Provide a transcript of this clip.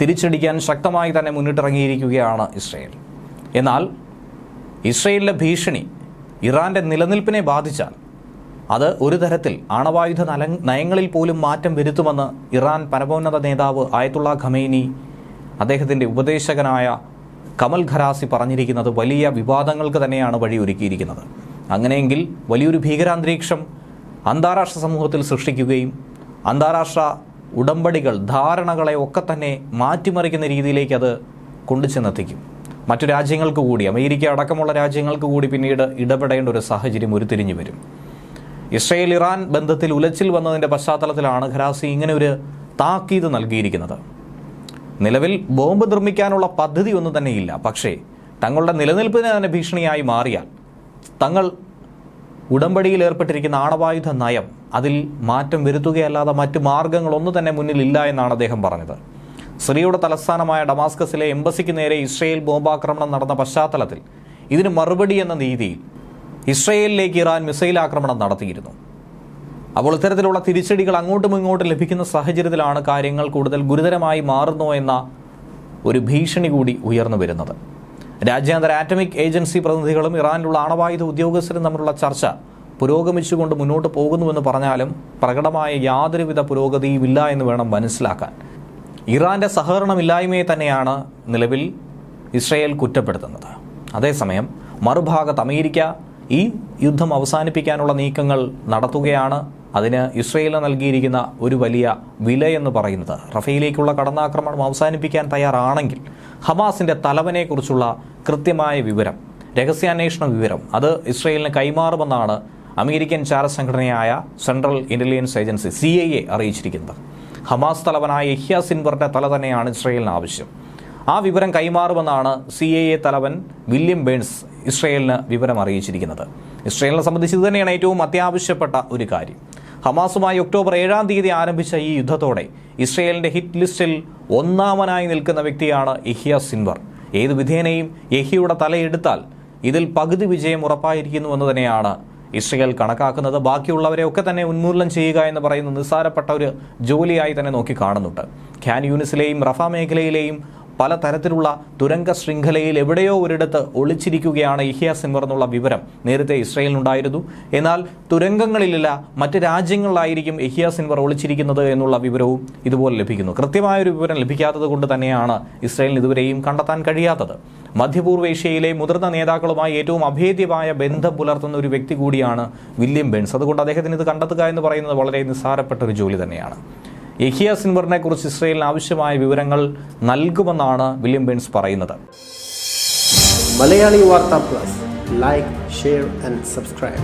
തിരിച്ചടിക്കാൻ ശക്തമായി തന്നെ മുന്നിട്ടിറങ്ങിയിരിക്കുകയാണ് ഇസ്രയേൽ. എന്നാൽ ഇസ്രയേലിലെ ഭീഷണി ഇറാന്റെ നിലനിൽപ്പിനെ ബാധിച്ചാൽ അത് ഒരു തരത്തിൽ ആണവായുധ നല നയങ്ങളിൽ പോലും മാറ്റം വരുത്തുമെന്ന് ഇറാൻ പരമോന്നത നേതാവ് ആയത്തുള്ള ഖമേനി അദ്ദേഹത്തിന്റെ ഉപദേശകനായ കമൽ ഖരാസി പറഞ്ഞിരിക്കുന്നത് വലിയ വിവാദങ്ങൾക്ക് തന്നെയാണ് വഴിയൊരുക്കിയിരിക്കുന്നത്. അങ്ങനെയെങ്കിൽ വലിയൊരു ഭീകരാന്തരീക്ഷം അന്താരാഷ്ട്ര സമൂഹത്തിൽ സൃഷ്ടിക്കുകയും അന്താരാഷ്ട്ര ഉടമ്പടികൾ ധാരണകളെ ഒക്കെ തന്നെ മാറ്റിമറിക്കുന്ന രീതിയിലേക്ക് അത് കൊണ്ടുചെന്നെത്തിക്കും മറ്റു രാജ്യങ്ങൾക്ക് കൂടി അമേരിക്ക അടക്കമുള്ള രാജ്യങ്ങൾക്ക് കൂടി പിന്നീട് ഇടപെടേണ്ട ഒരു സാഹചര്യം ഉരുത്തിരിഞ്ഞു വരും. ഇസ്രയേൽ ഇറാൻ ബന്ധത്തിൽ ഉലച്ചിൽ വന്നതിന്റെ പശ്ചാത്തലത്തിലാണ് ഖരാസി ഇങ്ങനെ ഒരു താക്കീത് നൽകിയിരിക്കുന്നത്. നിലവിൽ ബോംബ് നിർമ്മിക്കാനുള്ള പദ്ധതി ഒന്നും തന്നെയില്ല. പക്ഷേ തങ്ങളുടെ നിലനിൽപ്പിന് തന്നെ ഭീഷണിയായി മാറിയാൽ തങ്ങൾ ഉടമ്പടിയിൽ ഏർപ്പെട്ടിരിക്കുന്ന ആണവായുധ നയം അതിൽ മാറ്റം വരുത്തുകയല്ലാതെ മറ്റ് മാർഗങ്ങളൊന്നും തന്നെ മുന്നിലില്ല എന്നാണ് അദ്ദേഹം പറഞ്ഞത്. സിറിയയുടെ തലസ്ഥാനമായ ഡമാസ്കസിലെ എംബസിക്ക് നേരെ ഇസ്രയേൽ ബോംബാക്രമണം നടന്ന പശ്ചാത്തലത്തിൽ ഇതിന് മറുപടി എന്ന രീതിയിൽ ഇസ്രയേലിലേക്ക് ഇറാൻ മിസൈൽ ആക്രമണം നടത്തിയിരുന്നു. അപ്പോൾ ഇത്തരത്തിലുള്ള തിരിച്ചടികൾ അങ്ങോട്ടും ഇങ്ങോട്ടും ലഭിക്കുന്ന സാഹചര്യത്തിലാണ് കാര്യങ്ങൾ കൂടുതൽ ഗുരുതരമായി മാറുന്നു എന്ന ഒരു ഭീഷണി കൂടി ഉയർന്നു വരുന്നത്. രാജ്യാന്തര ആറ്റമിക് ഏജൻസി പ്രതിനിധികളും ഇറാനിലുള്ള ആണവായുധ ഉദ്യോഗസ്ഥരും തമ്മിലുള്ള ചർച്ച പുരോഗമിച്ചുകൊണ്ട് മുന്നോട്ട് പോകുന്നുവെന്ന് പറഞ്ഞാലും പ്രകടമായ യാതൊരുവിധ പുരോഗതിയുമില്ല എന്ന് വേണം മനസ്സിലാക്കാൻ. ഇറാന്റെ സഹകരണമില്ലായ്മയെ തന്നെയാണ് നിലവിൽ ഇസ്രയേൽ കുറ്റപ്പെടുത്തുന്നത്. അതേസമയം മറുഭാഗത്ത് അമേരിക്ക ഈ യുദ്ധം അവസാനിപ്പിക്കാനുള്ള നീക്കങ്ങൾ നടത്തുകയാണ് അതിന് ഇസ്രയേലിന് നൽകിയിരിക്കുന്ന ഒരു വലിയ വിലയെന്ന് പറയുന്നത്. റഫയിലേക്കുള്ള കടന്നാക്രമണം അവസാനിപ്പിക്കാൻ തയ്യാറാണെങ്കിൽ ഹമാസിന്റെ തലവനെക്കുറിച്ചുള്ള കൃത്യമായ വിവരം രഹസ്യാന്വേഷണ വിവരം അത് ഇസ്രയേലിന് കൈമാറുമെന്നാണ് American ചാരസംഘടനയായ central intelligence agency C I A അറിയിച്ചിരിക്കുന്നത്. ഹമാസ് തലവനായ യഹ്യ സിൻവറിന്റെ തല തന്നെയാണ് ഇസ്രയേലിന് ആവശ്യം. ആ വിവരം കൈമാറുമെന്നാണ് സി എ എ തലവൻ വില്യം ബേൺസ് ഇസ്രയേലിന് വിവരം അറിയിച്ചിരിക്കുന്നത്. ഇസ്രയേലിനെ സംബന്ധിച്ച് ഇത് തന്നെയാണ് ഏറ്റവും അത്യാവശ്യപ്പെട്ട ഒരു കാര്യം. ഹമാസുമായി ഒക്ടോബർ ഏഴാം തീയതി ആരംഭിച്ച ഈ യുദ്ധത്തോടെ ഇസ്രയേലിന്റെ ഹിറ്റ് ലിസ്റ്റിൽ ഒന്നാമനായി നിൽക്കുന്ന വ്യക്തിയാണ് ഇഹിയ സിൻവർ. ഏത് വിധേനയും യഹിയുടെ തലയെടുത്താൽ ഇതിൽ പകുതി വിജയം ഉറപ്പായിരിക്കുന്നുവെന്ന് തന്നെയാണ് ഇസ്രയേൽ കണക്കാക്കുന്നത്. ബാക്കിയുള്ളവരെ ഒക്കെ തന്നെ ഉന്മൂലനം ചെയ്യുക എന്ന് പറയുന്ന നിസ്സാരപ്പെട്ട ഒരു ജോലിയായി തന്നെ നോക്കി കാണുന്നുണ്ട്. ഖ്യാൻ യൂണിസിലെയും റഫ മേഖലയിലെയും പല തരത്തിലുള്ള തുരങ്ക ശൃംഖലയിൽ എവിടെയോ ഒരിടത്ത് ഒളിച്ചിരിക്കുകയാണ് ഇഹിയ സിൻവർ എന്നുള്ള വിവരം. നേരത്തെ ഇസ്രയേലിനുണ്ടായിരുന്നു. എന്നാൽ തുരങ്കങ്ങളിലില്ല മറ്റ് രാജ്യങ്ങളിലായിരിക്കും ഇഹിയ സിൻവർ ഒളിച്ചിരിക്കുന്നത് എന്നുള്ള വിവരവും ഇതുപോലെ ലഭിക്കുന്നു. കൃത്യമായൊരു വിവരം ലഭിക്കാത്തത് കൊണ്ട് തന്നെയാണ് ഇസ്രയേലിന് ഇതുവരെയും കണ്ടെത്താൻ കഴിയാത്തത്. മധ്യപൂർവേഷ്യയിലെ മുതിർന്ന നേതാക്കളുമായി ഏറ്റവും അഭേദ്യമായ ബന്ധം പുലർത്തുന്ന ഒരു വ്യക്തി കൂടിയാണ് വില്യം ബെൻസ്. അതുകൊണ്ട് അദ്ദേഹത്തിന് ഇത് കണ്ടെത്തുക എന്ന് പറയുന്നത് വളരെ നിസ്സാരപ്പെട്ട ഒരു ജോലി തന്നെയാണ്. യഹിയ സിൻവറിനെ കുറിച്ച് ഇസ്രയേലിന് ആവശ്യമായ വിവരങ്ങൾ നൽകുമെന്നാണ് വില്യം ബെൻസ് പറയുന്നത്. മലയാളി വാർത്താ plus. Like share and subscribe